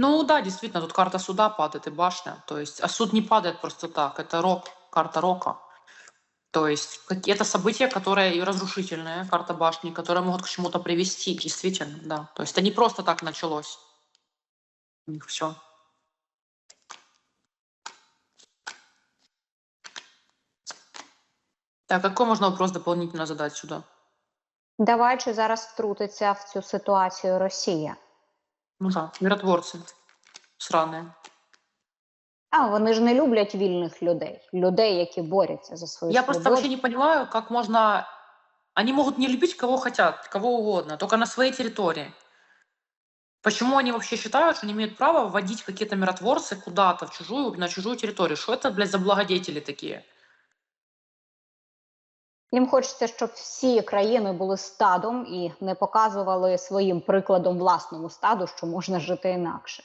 Ну да, действительно, тут карта суда падает и башня. То есть, а суд не падает просто так. Это рок, карта рока. То есть какие-то события, которые и разрушительные, карта башни, которые могут к чему-то привести, действительно, да. То есть это не просто так началось. У них все. Так, какой можно вопрос дополнительно задать сюда? Давай чи зараз втрутиться в цю ситуацію Росія? Ну да, миротворцы сраные. А вони ж не люблять вільних людей, людей, які борються за свою Я просто вообще не понимаю, как можно... Они могут не любить кого хотят, кого угодно, только на своей территории. Почему они вообще считают, что они имеют право вводить какие-то миротворцы куда-то в чужую, на чужую территорию? Что это, блядь, за благодетели такие? Їм хочеться, щоб всі країни були стадом і не показували своїм прикладом власному стаду, що можна жити інакше.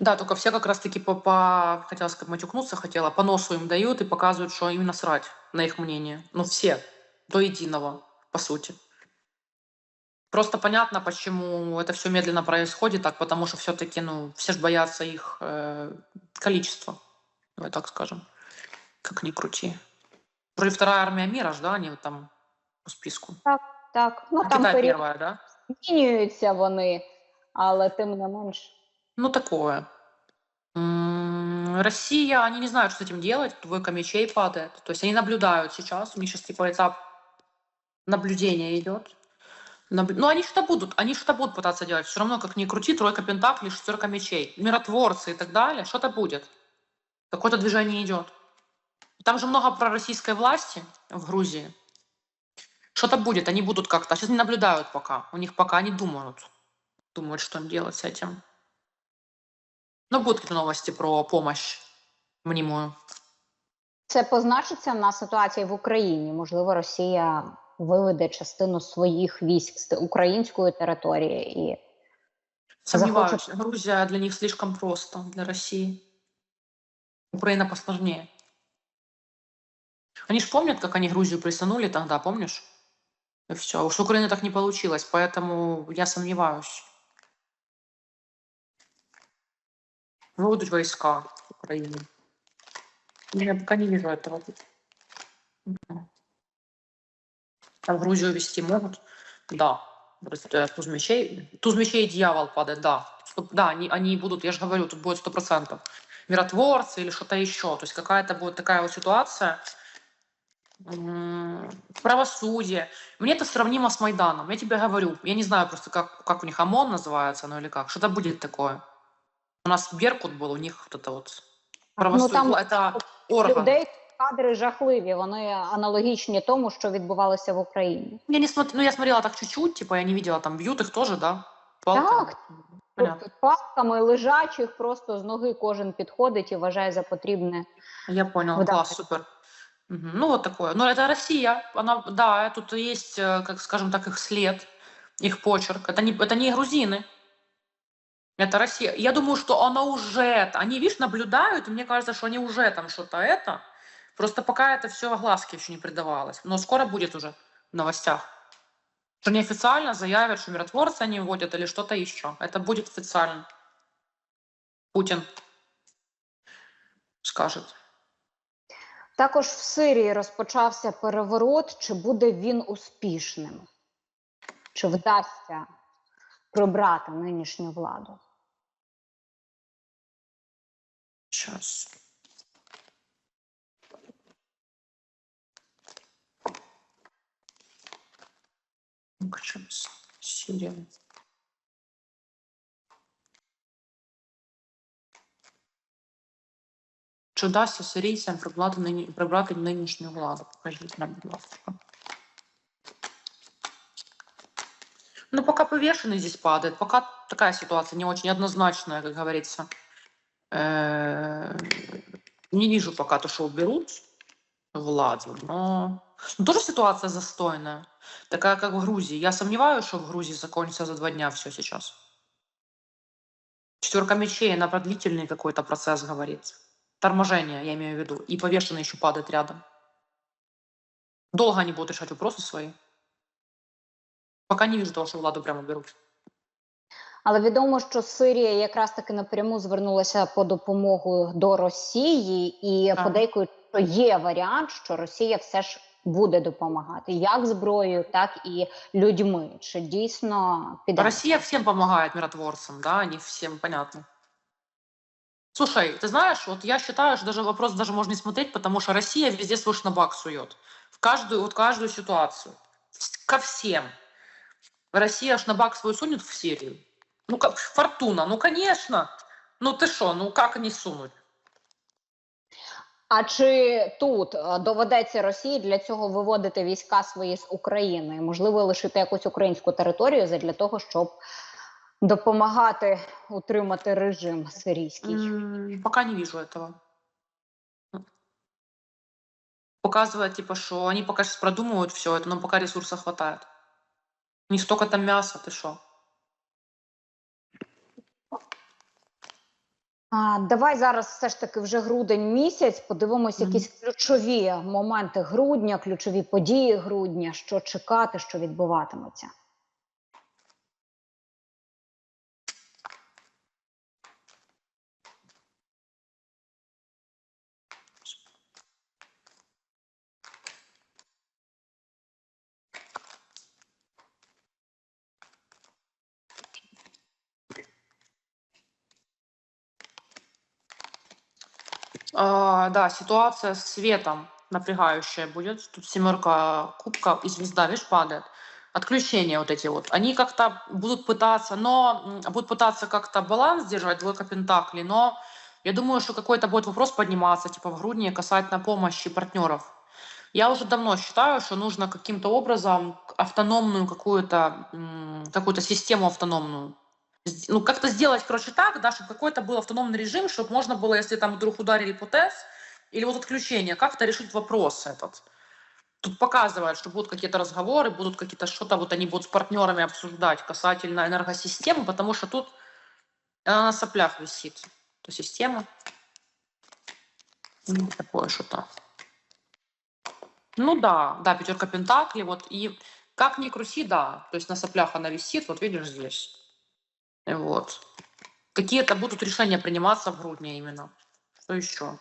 Да, только все как раз-таки по, по... хотела сказать, матюкнуться хотела, по носу им дают и показывают, что им насрать на их мнение. Ну, все, до единого, по сути. Просто понятно, почему это все медленно происходит, так потому что все-таки, ну, все же боятся их э, количества, давай так скажем, как ни крути. Вроде вторая армия мира ж, да, они вот там по списку. Так, ну А там Китай період первая, да? змінюються вони, але тим не менш. Ну, такое. Россия, они не знают, что с этим делать. Двойка мечей падает. То есть они наблюдают сейчас. У них сейчас типа этап наблюдения идет. Наблю- Ну, они что-то будут, они что-то будут пытаться делать. Все равно, как ни крути, тройка пентаклей, шестерка мечей, миротворцы и так далее, что-то будет. Какое-то движение идет. Там же много пророссийской власти в Грузии. Что-то будет, они будут как-то. Сейчас не наблюдают пока. У них пока они думают. Думают, что им делать с этим. Ну, будут какие-то новости про помощь мнимую. Це позначиться на ситуації в Україні. Можливо, Росія виведе частину своїх військ з української території і Сомневаюсь. Грузия для них слишком просто, для России. Украина посложнее. Они же помнят, как они Грузию присанули тогда, помнишь? И все. Уж с Украины так не получилось, поэтому я сомневаюсь. Выведут войска в Украине. Я пока не вижу этого. Там Грузию вести могут? Да. Э, Туз мечей. Туз мечей дьявол падает, да. Да, они, они будут, я же говорю, тут будет сто процентов. Миротворцы или что-то еще. То есть какая-то будет такая вот ситуация. М, Правосудие. Мне это сравнимо с Майданом. Я тебе говорю. Я не знаю просто, как, как у них ОМОН называется, ну или как. Что-то будет такое. У нас Беркут был, у них вот это вот правосудие. там это орган. людей кадри жахливі. Вони аналогічні тому, що відбувалося в Україні. Я не смотр... ну я смотрела так чуть-чуть, типа я не видела, там бьют их тоже, да? Палками? Так. Понятно. Тобто палками лежачих просто з ноги кожен підходить і вважає за потрібне. Я понял, Вот так класс, вот. супер. Ну вот такое. Но это Россия, она, да, тут есть, э, как скажем так, их след, их почерк. Это не, это не грузины, это Россия. Я думаю, что она уже, они, видишь, наблюдают, и мне кажется, что они уже там что-то это. Просто пока это все огласке еще не придавалось. Но скоро будет уже в новостях. Что неофициально заявят, что миротворцы они вводят или что-то еще. Это будет официально. Путин скажет. Також в Сирії розпочався переворот. Чи буде він успішним? Чи вдасться прибрати нинішню владу? Сейчас. Ну-ка, Чи вдасться сирійцям прибрати, нині, прибрати нинішню владу? Покажіть нам, будь ласка. Ну, пока повешенный здесь падает, пока такая ситуация не очень однозначная, как говорится. Э, Не вижу пока то, что уберут владу, но... Ну, тоже ситуация застойная. Такая, как в Грузии. Я сомневаюсь, что в Грузии закончится за два дня все сейчас. Четверка мечей, она про длительный какой-то процесс говорит. Торможение, я имею в виду. И повешенный еще падает рядом. Долго они будут решать вопросы свои. Пока не вижу того, что владу прямо берут. Але відомо, що Сирія якраз таки напряму звернулася по допомогу до Росії, і Так. подейкують, що є варіант, що Росія все ж буде допомагати як зброєю, так і людьми. Чи дійсно піде? Россия всем помогает миротворцам, да, не всем понятно. Слушай, ты знаешь, вот я считаю, что даже вопрос даже можно не смотреть, потому что Россия везде свой шнабак сует. В каждую, вот каждую ситуацию. Ко всем. Россия шнабак свой сунет в Сирию. Ну как, фортуна, ну конечно. Ну ты что, ну как они сунуть? А чи тут доведеться Росії для цього виводити війська свої з України? Можливо, лишити якусь українську територію для того, щоб допомагати утримати режим сирійський? М, Пока не вижу этого. Показывает, типа, что они пока сейчас продумывают все это, но пока ресурса хватает. Не столько там мяса, ты что? А, давай зараз все ж таки вже грудень місяць. Подивимось Мгм. якісь ключові моменти грудня, ключові події грудня, що чекати, що відбуватиметься. А, да, ситуация с светом напрягающая будет. Тут семерка кубков и звезда, видишь, падает. Отключения вот эти вот. Они как-то будут пытаться, но будут пытаться как-то баланс держать, двойка пентаклей, но я думаю, что какой-то будет вопрос подниматься, типа в грудне касательно помощи партнеров. Я уже давно считаю, что нужно каким-то образом автономную какую-то какую-то систему автономную ну, как-то сделать, короче, так, да, чтобы какой-то был автономный режим, чтобы можно было, если там вдруг ударили по ТЭС или вот отключение, как-то решить вопрос этот. Тут показывают, что будут какие-то разговоры, будут какие-то что-то, вот они будут с партнерами обсуждать касательно энергосистемы, потому что тут она на соплях висит. То система. Ну, Такое что-то. Ну да, да, пятерка пентаклей, вот, и как ни крути, да, то есть на соплях она висит, вот видишь здесь. Вот. Какие-то будут решения приниматься в грудне именно. Что еще?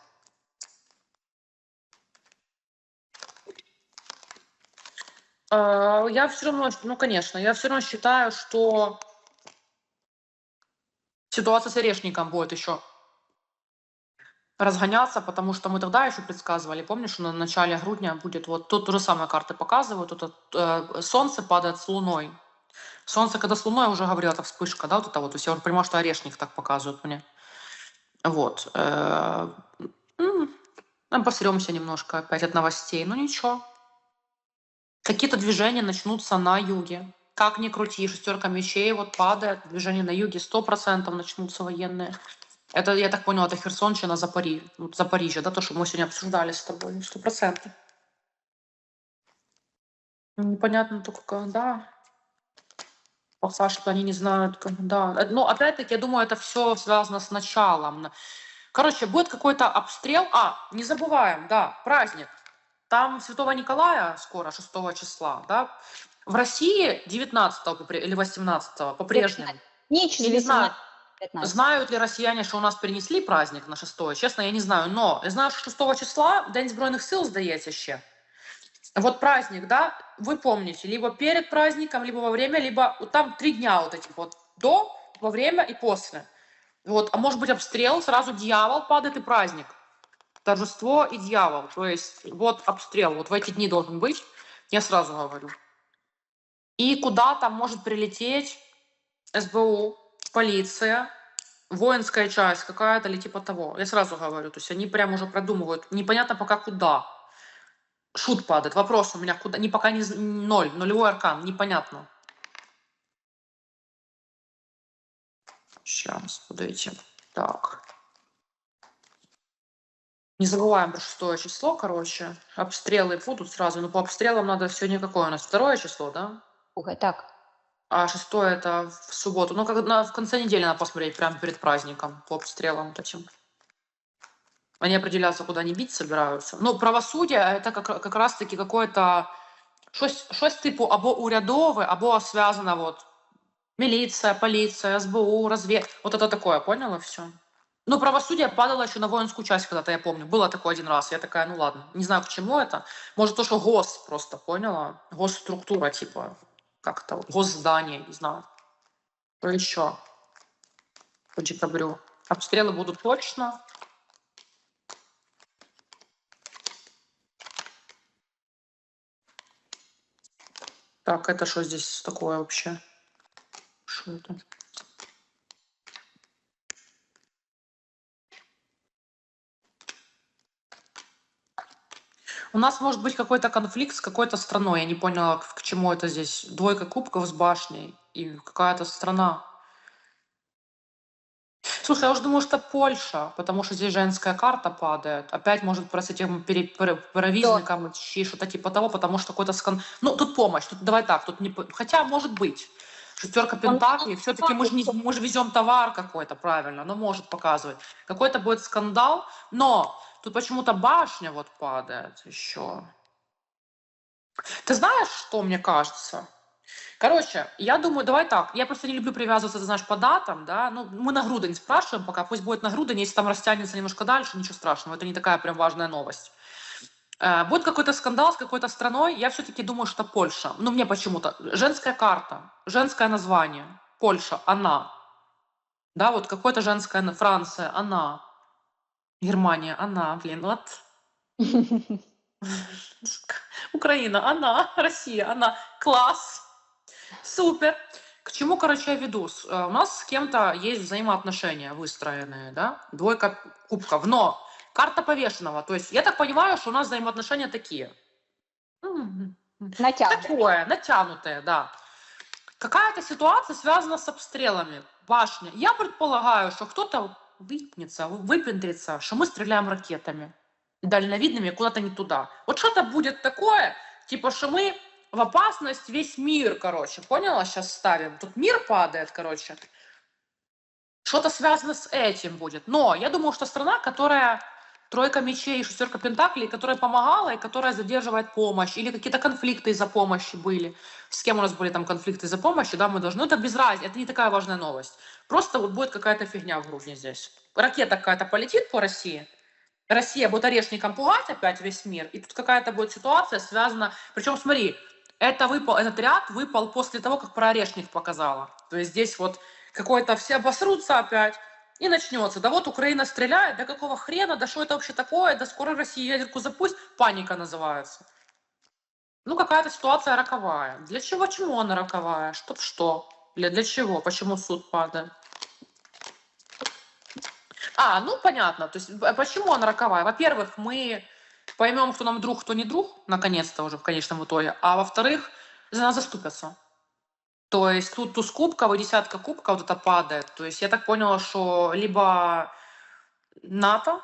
Э, Я все равно, ну, конечно, я все равно считаю, что ситуация с орешником будет еще разгоняться, потому что мы тогда еще предсказывали, помнишь, что на начале грудня будет вот тут то же самое карты показывают, тут э, солнце падает с луной. Солнце, когда с луной, я уже говорила, это вспышка, да, вот это вот. То есть я уже понимаю, что орешник так показывают мне. Вот. э, м, Обосремся немножко опять от новостей. Ну ничего. Какие-то движения начнутся на юге. Как ни крути, шестерка мечей вот падает, движения на юге 100% начнутся военные. Это, я так поняла, это Херсонщина, Запори... Запоріжжя, да, то, что мы сегодня обсуждали с тобой, 100%. Непонятно только когда. Пока что они не знают, когда. Э, Ну, опять-таки, я думаю, это все связано с началом. На- Короче, будет какой-то обстрел. А, не забываем, да, праздник. Там Святого Николая скоро, 6 числа, да. В России 19 попре- или 18 по-прежнему. Я не знаю, 18 15. Знают ли россияне, что у нас перенесли праздник на 6 Честно, я не знаю. Но я знаю, что 6 числа День Збройних сил, здається, ще. Вот праздник, да, вы помните, либо перед праздником, либо во время, либо вот там три дня вот этих вот. До, во время и после. Вот, а может быть обстрел, сразу дьявол падает и праздник. Торжество и дьявол. То есть вот обстрел, вот в эти дни должен быть, я сразу говорю. И куда там может прилететь СБУ, полиция, воинская часть какая-то или типа того. Я сразу говорю, то есть они прям уже продумывают. Непонятно пока куда. Шут падает. Вопрос у меня куда. Не пока не ноль. Нулевой аркан. Непонятно. Сейчас, подойти. Так. Не забываем про шестое число, короче. Обстрелы будут сразу. Но по обстрелам надо сегодня какое у нас? Второе число, да? Слухай, так. А шестое это в субботу. Ну, как на, в конце недели надо посмотреть, прямо перед праздником, по обстрелам вот этим. Они определяются, куда они бить собираются. Ну, правосудие это как, как раз-таки какое-то щось, щось типу або урядове, або зв'язано вот Милиция, полиция, СБУ, развед... Вот это такое, поняла все? Ну, правосудие падало еще на воинскую часть когда-то, я помню. Было такое один раз. Я такая, ну ладно. Не знаю, к чему это. Может, то, что ГОС просто, поняла? Госструктура, типа, как это, вот, госздание, не знаю. Что еще? По декабрю. Обстрелы будут точно. Так, это что здесь такое вообще? Что это? У нас может быть какой-то конфликт с какой-то страной. Я не поняла, к, чему это здесь. Двойка кубков с башней и какая-то страна. Слушай, я уже думаю, что Польша, потому что здесь женская карта падает. Опять может про с этим пере, пере- перевизником идти, что-то типа того, потому что какой-то скан... Ну, тут помощь, тут давай так, тут не... по- Хотя, может быть. Шестерка пентаклей, все-таки мы же не, мы же везем товар какой-то, правильно, но может показывать. Какой-то будет скандал, но тут почему-то башня вот падает еще. Ты знаешь, что мне кажется? Короче, я думаю, давай так. Я просто не люблю привязываться, ты знаешь, по датам, да. Ну, мы на грудень спрашиваем пока, пусть будет на грудень, если там растянется немножко дальше, ничего страшного, это не такая прям важная новость. Э, Будет какой-то скандал с какой-то страной, я все-таки думаю, что Польша. Ну, мне почему-то. Женская карта, женское название. Польша, она. Да, вот какое-то женское, Франция, она. Германия, она, блин, вот. Украина, она, Россия, она. Класс. Супер. К чему, короче, я веду? Э, У нас с кем-то есть взаимоотношения выстроенные, да? Двойка кубков. Но карта повешенного. То есть я так понимаю, что у нас взаимоотношения такие. М, Натягнуто. Такое, натянутое, да. Какая-то ситуация связана с обстрелами. Башня. Я предполагаю, что кто-то выпнется, выпендрится, что мы стреляем ракетами дальновидными куда-то не туда. Вот что-то будет такое, типа, что мы в опасность весь мир, короче. Поняла? Сейчас ставим. Тут мир падает, короче. Что-то связано с этим будет. Но я думаю, что страна, которая тройка мечей шестерка пентаклей, которая помогала и которая задерживает помощь, или какие-то конфликты из-за помощи были. С кем у нас были там конфликты из-за помощи, да, мы должны... Ну, это без разницы, это не такая важная новость. Просто вот будет какая-то фигня в Грузии здесь. Ракета какая-то полетит по России, Россия будет орешником пугать опять весь мир, и тут какая-то будет ситуация связана... Причем, смотри, это выпал, этот ряд выпал после того, как про орешник показала. То есть здесь вот какой-то все обосрутся опять, и начнется. Да вот Украина стреляет, да какого хрена, да что это вообще такое, да скоро Россия ядерку запустит. Паника называется. Ну, какая-то ситуация роковая. Для чего, чему она роковая? Чтоб что? Для, для чего? Почему суд падает? А, ну понятно. То есть почему она роковая? Во-первых, мы поймем, кто нам друг, кто не друг, наконец-то уже в конечном итоге. А во-вторых, за нас заступятся. То есть тут туз кубков и десятка кубков вот это падает. То есть я так поняла, что либо НАТО,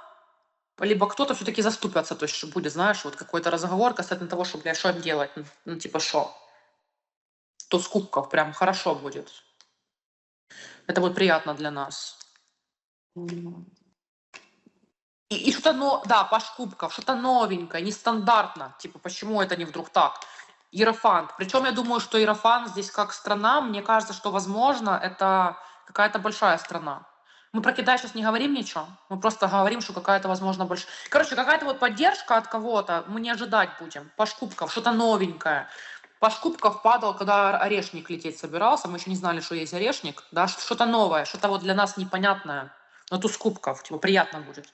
либо кто-то все-таки заступятся. То есть будет, знаешь, вот какой-то разговор касательно того, что, блядь, что им делать? Ну, Ну, типа, что? Туз кубков прям хорошо будет. Это будет приятно для нас. И, и что-то, но, да, Паш Кубков, что-то новенькое, нестандартно. Типа, почему это не вдруг так? Иерофант. Причем я думаю, что Иерофант здесь как страна, мне кажется, что, возможно, это какая-то большая страна. Мы про Китай сейчас не говорим ничего, мы просто говорим, что какая-то, возможно, большая... Короче, какая-то вот поддержка от кого-то, мы не ожидать будем. Паш Кубков, что-то новенькое. Паш Кубков падал, когда орешник лететь собирался, мы еще не знали, что есть орешник, да, что-то новое, что-то вот для нас непонятное. Но туз кубков, типа, приятно будет,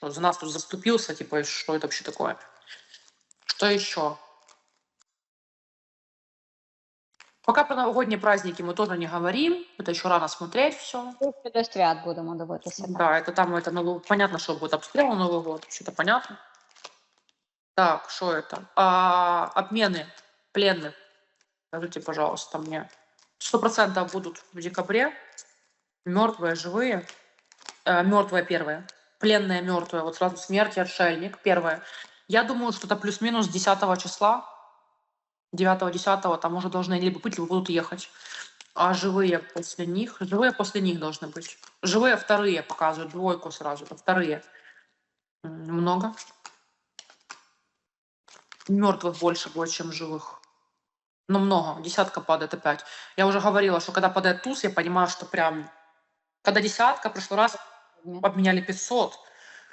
что за нас тут заступился, типа, что это вообще такое. Что еще? Пока про новогодние праздники мы тоже не говорим, это еще рано смотреть все. Ближче до свят будемо дивитися. Да, это там, это новый, понятно, что будет обстрел на Новый год, что-то понятно. Так, что это? А, обмены пленных. Скажите, пожалуйста, мне. Сто процентов будут в декабре. Мертвые, живые. Э, мертвые первые. Пленные мертвые. Вот сразу смерть и отшельник. Первое. Я думаю, что это плюс-минус 10 числа. 9-10 там уже должны либо быть, либо будут ехать. А живые после них, живые после них должны быть. Живые вторые показывают, двойку сразу, это вторые. Много. Мертвых больше будет, чем живых. Ну, много. Десятка падает опять. Я уже говорила, что когда падает туз, я понимаю, что прям... Когда десятка, в прошлый раз обменяли 500.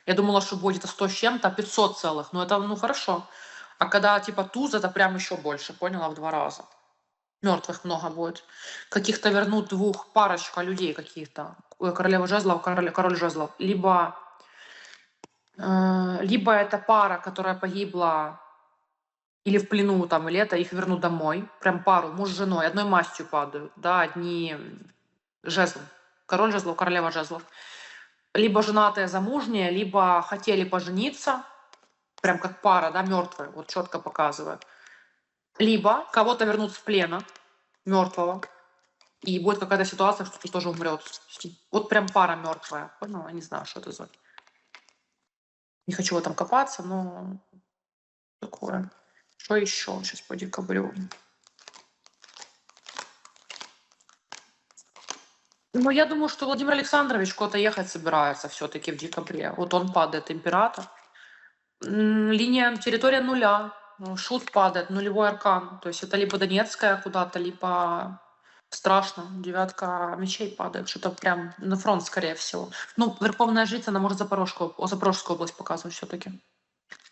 Я думала, что будет это 100 с чем-то, а 500 целых. Ну, это, ну, хорошо. А когда, типа, туз, это прям еще больше, поняла, в два раза. Мертвых много будет. Каких-то вернут двух, парочка людей каких-то. Королева жезлов, король, король жезлов. Либо, э, либо это пара, которая погибла или в плену там, или это, их вернут домой. Прям пару, муж с женой, одной мастью падают. Да, одни жезлы. Король жезлов, королева жезлов. Либо женатые замужние, либо хотели пожениться, прям как пара, да, мертвые, вот четко показывает. Либо кого-то вернут с плена, мертвого, и будет какая-то ситуация, что кто тоже умрет. Вот прям пара мертвая. Понял? Я не знаю, что это за... Не хочу в этом копаться, но такое. Что еще сейчас по декабрю? Ну, я думаю, что Владимир Александрович куда-то ехать собирается все-таки в декабре. Вот он падает, император. Линия территория нуля. Ну, Шут падает, нулевой аркан. То есть это либо Донецкая куда-то, либо страшно. Девятка мечей падает. Что-то прям на фронт, скорее всего. Ну, Верховная жрица, она может Запорожскую, Запорожскую область показывать все-таки.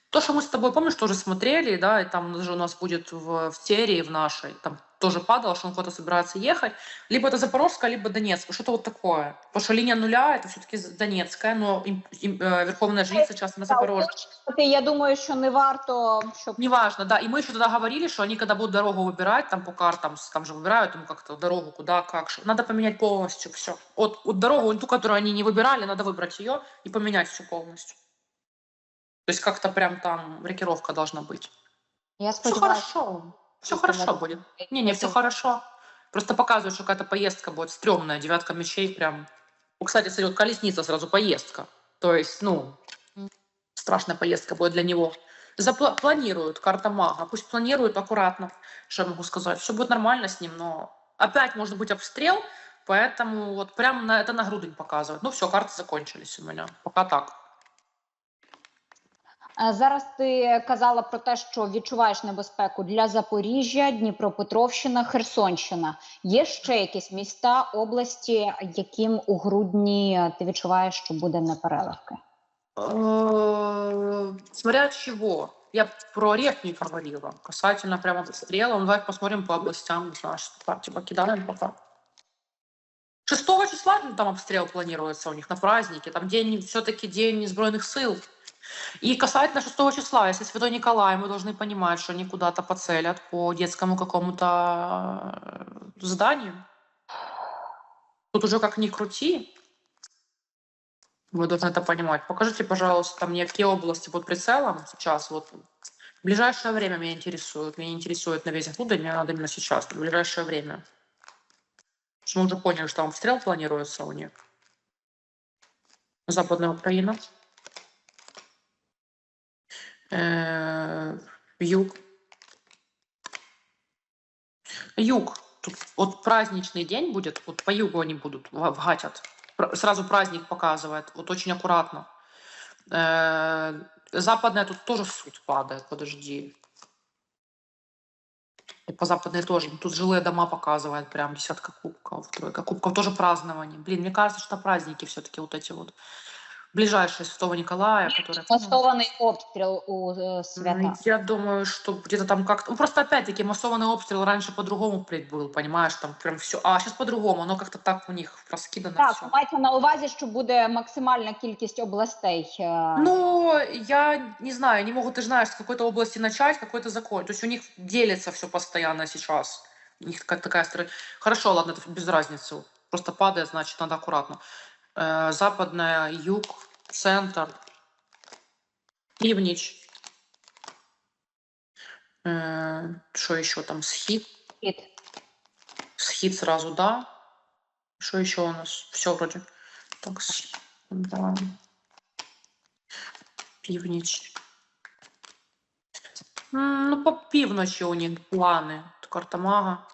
То, что мы с тобой, помнишь, тоже смотрели, да, и там даже у нас будет в, в серии в нашей, там тоже падало, что он куда-то собирается ехать. Либо это Запорожская, либо Донецк. Что-то вот такое. Потому что линия нуля это все-таки Донецкая, но им, им, э, Верховная жрица часто на Запорожье. От, Я думаю, що не варто, щоб Неважно, да. И мы еще тогда говорили, что они когда будут дорогу выбирать, там по картам, там же выбирают там как-то дорогу, куда, как. что. Надо поменять полностью все. Вот, вот дорогу, ту, которую они не выбирали, надо выбрать ее и поменять все полностью. То есть как-то прям там рокировка должна быть. я Все хорошо. Все Если хорошо будет. Не, не, все хорошо. Просто показывают, что какая-то поездка будет стрёмная. Девятка мечей прям. Ну, Кстати, смотри, вот колесница сразу поездка. То есть, ну, страшная поездка будет для него. Запла- планируют, карта мага. Пусть планируют аккуратно, что я могу сказать. Все будет нормально с ним, но опять может быть обстрел, поэтому вот прям на, это на грудень показывает. Ну все, карты закончились у меня. Пока так. Е, Зараз ти казала про те, що відчуваєш небезпеку для Запоріжжя, Дніпропетровщина, Херсонщина. Є ще якісь міста, області, яким у грудні ти відчуваєш, що буде непереливки? Э, Смотря от чего. Я про рек не говорила. Касательно прямо обстрела. Ну, давай посмотрим по областям. Не знаю, что пока. 6 числа там обстрел планируется у них на празднике. Там день, все-таки день сбройных сил. И касательно 6 числа, если Святой Николай, мы должны понимать, что они куда-то поцелят по детскому какому-то э, зданию. Тут уже как ни крути, вы должны это понимать. Покажите, пожалуйста, мне, какие области под прицелом сейчас. Вот в ближайшее время меня интересует. Меня интересует на весь грудень, мне надо именно сейчас, в ближайшее время. Что мы уже поняли, что там обстрел планируется у них. Западная Украина. Э, Юг. Юг. Тут вот праздничный день будет, вот по югу они будут, в- вгатят. Сразу праздник показывает, вот очень аккуратно. Э, Западная тут тоже суд падает, подожди. И по западной тоже. Тут жилые дома показывает прям десятка кубков, тройка кубков, тоже празднование. Блин, мне кажется, что праздники все-таки вот эти вот Ближайшие Святого Николая, которые... ну, Масований обстріл у е, М, свята. Я думаю, что где-то там как-то... Ну, просто опять-таки массованный обстрел раньше по-другому пред был, понимаешь, там прям все. А сейчас по-другому, оно как-то так у них раскидано Так, все. мається на увазі, що буде максимальна кількість областей. е, Ну, я не знаю, не могу, ты же знаешь, с какой-то области начать, какой-то закон. То есть у них делится все постоянно сейчас. У них как такая стра- Хорошо, ладно, это без разницы. Просто падает, значит, надо аккуратно. Э, западная, юг, центр, Пивнич. Э, Что еще там? Схит. Схід. Схит сразу, да. Что еще у нас? Все вроде. Так, с- да. Пивнич. М, Ну, по пивночи у них планы. Тут Карта мага.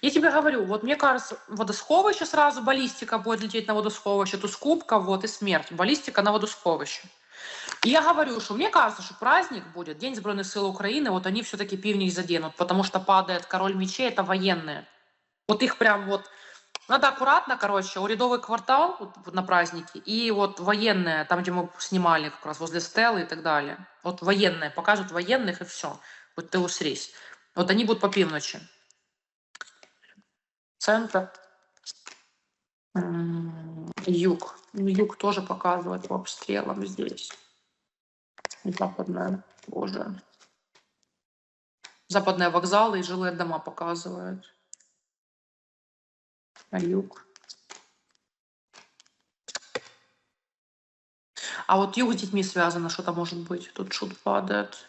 Я тебе говорю, вот мне кажется, водосховище сразу, баллистика будет лететь на водосховище, туз кубка, вот, и смерть. Баллистика на водосховище. И я говорю, что мне кажется, что праздник будет, День Сбройных сил Украины, вот они все-таки пивник заденут, потому что падает король мечей, это военные. Вот их прям вот... Надо аккуратно, короче, урядовый квартал вот, на праздники и вот военные, там, где мы снимали как раз возле Стеллы и так далее. Вот военные, покажут военных и все. Вот ты усрись. Вот они будут по півночі. Центр. М, Юг. Ну, Юг тоже показывает по обстрелам здесь. Западная, боже. Западные вокзалы и жилые дома показывают. А юг. А вот юг с детьми связано, что-то может быть. Тут шут падает.